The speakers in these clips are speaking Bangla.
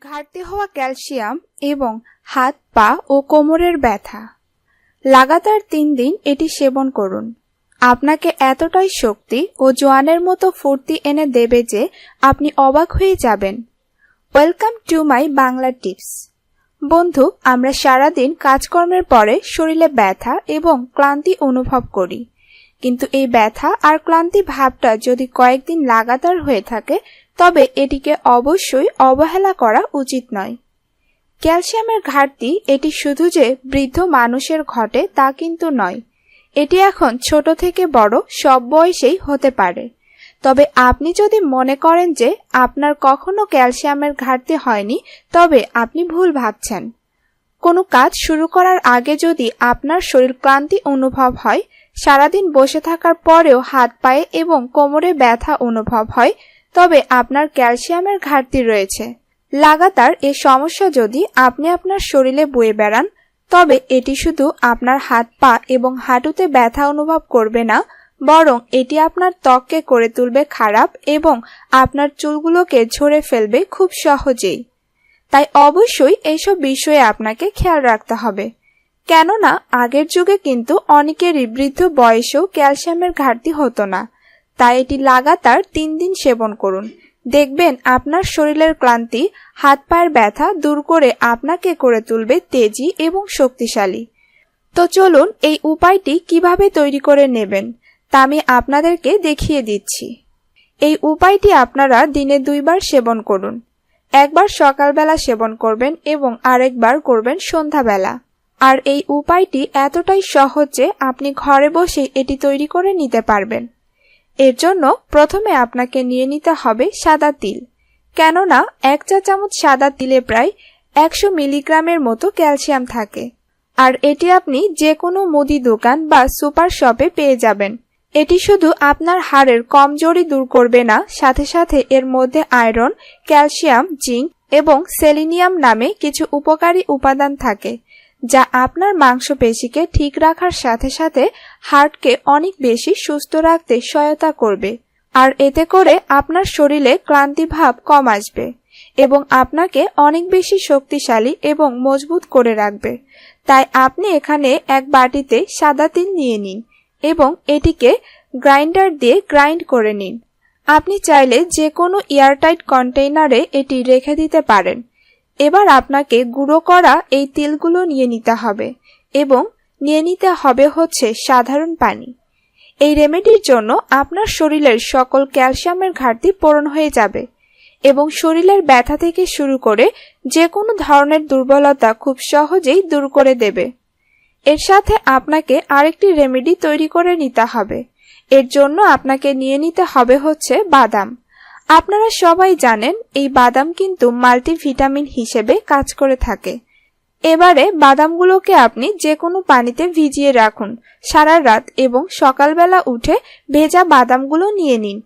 ঘাটতি হওয়া ক্যালসিয়াম এবং হাত, পা ও কোমরের ব্যথা। লাগাতার তিন দিন এটি সেবন করুন। আপনাকে এতটাই শক্তি ও জোয়ানের মতো ফুর্তি এনে দেবে যে আপনি অবাক হয়ে যাবেন। Welcome to my Bangla tips. বন্ধু, আমরা সারাদিন কাজকর্মের পরে শরীরে ব্যথা এবং ক্লান্তি অনুভব করি। কিন্তু এই ব্যথা আর ক্লান্তি ভাবটা যদি কয়েকদিন লাগাতার হয়ে থাকে তবে এটিকে অবশ্যই অবহেলা করা উচিত নয়। ক্যালসিয়ামের ঘাটতি এটি শুধু যে বৃদ্ধ মানুষের ঘটে তা কিন্তু নয়, এটি এখন ছোট থেকে বড় সব বয়সেই হতে পারে। তবে আপনি যদি মনে করেন যে আপনার কখনো ক্যালসিয়ামের ঘাটতি হয়নি, তবে আপনি ভুল ভাবছেন। কোনো কাজ শুরু করার আগে যদি আপনার শরীর ক্লান্তি অনুভব হয়, সারাদিন বসে থাকার পরেও হাত পায়ে এবং কোমরে ব্যথা অনুভব হয় তবে আপনার ক্যালসিয়ামের ঘাটতি রয়েছে। লাগাতার এ সমস্যা যদি আপনি আপনার শরীরে বয়ে বেড়ান, তবে এটি শুধু আপনার হাত পা এবং হাঁটুতে ব্যথা অনুভব করবে না, বরং এটি আপনার ত্বককে করে তুলবে খারাপ এবং আপনার চুলগুলোকে ঝরে ফেলবে খুব সহজেই। তাই অবশ্যই এইসব বিষয়ে আপনাকে খেয়াল রাখতে হবে। কেননা আগের যুগে কিন্তু অনেকেরই বৃদ্ধ বয়সেও ক্যালসিয়ামের ঘাটতি হতো না। তাই এটি লাগাতার তিন দিন সেবন করুন। দেখবেন আপনার শরীরের ক্লান্তি, হাত পায়ের ব্যথা দূর করে আপনাকে করে তুলবে তেজি এবং শক্তিশালী। তো চলুন এই উপায়টি কীভাবে তৈরি করে নেবেন তা আমি আপনাদেরকে দেখিয়ে দিচ্ছি। এই উপায়টি আপনারা দিনে দুইবার সেবন করুন। একবার সকালবেলা সেবন করবেন এবং আরেকবার করবেন সন্ধ্যাবেলা। আর এই উপায়টি এতটাই সহজ যে আপনি ঘরে বসে এটি তৈরি করে নিতে পারবেন। এর জন্য প্রথমে আপনাকে নিয়ে নিতে হবে সাদা তিল। কেননা এক চা চামচ সাদা তিলে প্রায় একশো মিলিগ্রামের মতো ক্যালসিয়াম থাকে। আর এটি আপনি যে কোনো মুদি দোকান বা সুপার শপে পেয়ে যাবেন। এটি শুধু আপনার হাড়ের কমজোরি দূর করবে না, সাথে সাথে এর মধ্যে আয়রন, ক্যালসিয়াম, জিঙ্ক এবং সেলিনিয়াম নামে কিছু উপকারী উপাদান থাকে। যা আপনার মাংসপেশিকে ঠিক রাখার সাথে সাথে হার্টকে অনেক বেশি সুস্থ রাখতে সহায়তা করবে। আর এতে করে আপনার শরীরে ক্লান্তি ভাব কম আসবে এবং আপনাকে অনেক বেশি শক্তিশালী এবং মজবুত করে রাখবে। তাই আপনি এখানে এক বাটিতে সাদা তিল নিয়ে নিন এবং এটিকে গ্রাইন্ডার দিয়ে গ্রাইন্ড করে নিন। আপনি চাইলে যে কোনো এয়ারটাইট কন্টেইনারে এটি রেখে দিতে পারেন। এবার আপনাকে গুঁড়ো করা এই তিলগুলো নিয়ে নিতে হবে এবং নিয়ে নিতে হবে হচ্ছে সাধারণ পানি। এই রেমেডির জন্য আপনার শরীরের সকল ক্যালসিয়ামের ঘাটতি পূরণ হয়ে যাবে এবং শরীরের ব্যথা থেকে শুরু করে যে কোনো ধরনের দুর্বলতা খুব সহজেই দূর করে দেবে। এর সাথে আপনাকে আরেকটি রেমেডি তৈরি করে নিতে হবে। এর জন্য আপনাকে নিয়ে নিতে হবে হচ্ছে বাদাম। আপনারা সবাই জানেন, এই বাদাম কিন্তু মাল্টিভিটামিন হিসেবে কাজ করে থাকে। এবারে বাদামগুলোকে আপনি যে কোনো পানিতে ভিজিয়ে রাখুন, সারা রাত এবং সকালবেলা উঠে ভেজা বাদামগুলো নিয়ে নিন।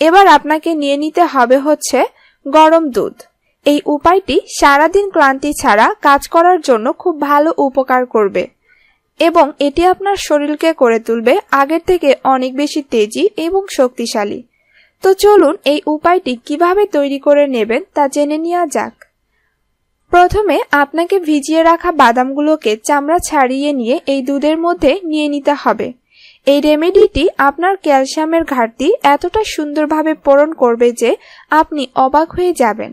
এবার আপনাকে নিয়ে নিতে হবে হচ্ছে গরম দুধ। এই উপায়টি সারাদিন ক্লান্তি ছাড়া কাজ করার জন্য খুব ভালো উপকার করবে। এবং এটি আপনার শরীরকে করে তুলবে, আগের থেকে অনেক বেশি তেজি এবং শক্তিশালী। তো চলুন এই উপায়টি কীভাবে তৈরি করে নেবেন তা জেনে নেওয়া যাক। প্রথমে আপনাকে ভিজিয়ে রাখা বাদামগুলোকে চামড়া ছাড়িয়ে নিয়ে এই দুধের মধ্যে নিয়ে নিতে হবে। এই রেমেডিটি আপনার ক্যালসিয়ামের ঘাটতি এতটা সুন্দরভাবে পূরণ করবে যে আপনি অবাক হয়ে যাবেন।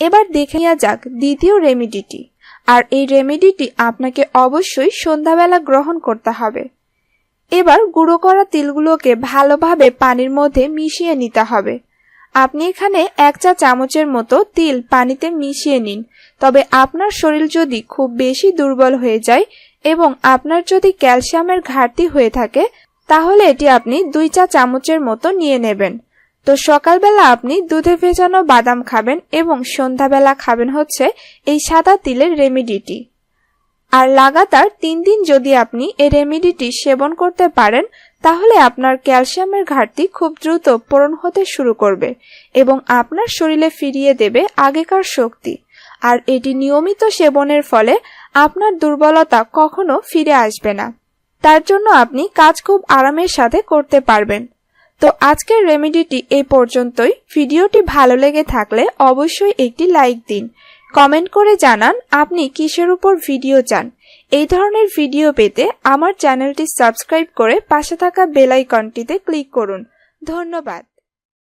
এবার দেখে নেওয়া যাক দ্বিতীয় রেমেডিটি। আর এই রেমেডিটি আপনাকে অবশ্যই সন্ধ্যাবেলা গ্রহণ করতে হবে। এবার গুঁড়ো করা তিলগুলোকে ভালোভাবে পানির মধ্যে মিশিয়ে নিতে হবে। আপনি এখানে এক চা চামচের মতো তিল পানিতে মিশিয়ে নিন, তবে আপনার শরীর যদি খুব বেশি দুর্বল হয়ে যায় এবং আপনার যদি ক্যালসিয়ামের ঘাটতি হয়ে থাকে, তাহলে এটি আপনি দুই চা চামচের মতো নিয়ে নেবেন। তো সকালবেলা আপনি দুধে ভেজানো বাদাম খাবেন এবং সন্ধ্যাবেলা খাবেন হচ্ছে এই সাদা তিলের রেমিডিটি। আর লাগাতার তিন দিন যদি আপনি এই রেমিডিটি সেবন করতে পারেন, তাহলে আপনার ক্যালসিয়ামের ঘাটতি খুব দ্রুত পূরণ হতে শুরু করবে এবং আপনার শরীরে ফিরিয়ে দেবে আগেকার শক্তি। আর এটি নিয়মিত সেবনের ফলে আপনার দুর্বলতা কখনো ফিরে আসবে না। তার জন্য আপনি কাজ খুব আরামের সাথে করতে পারবেন। তো আজকের রেমেডিটি এই পর্যন্তই। ভিডিওটি ভালো লেগে থাকলে অবশ্যই একটি লাইক দিন। কমেন্ট করে জানান আপনি কিসের উপর ভিডিও চান। এই ধরনের ভিডিও পেতে আমার চ্যানেলটি সাবস্ক্রাইব করে পাশে থাকা বেলাইকনটিতে ক্লিক করুন। ধন্যবাদ।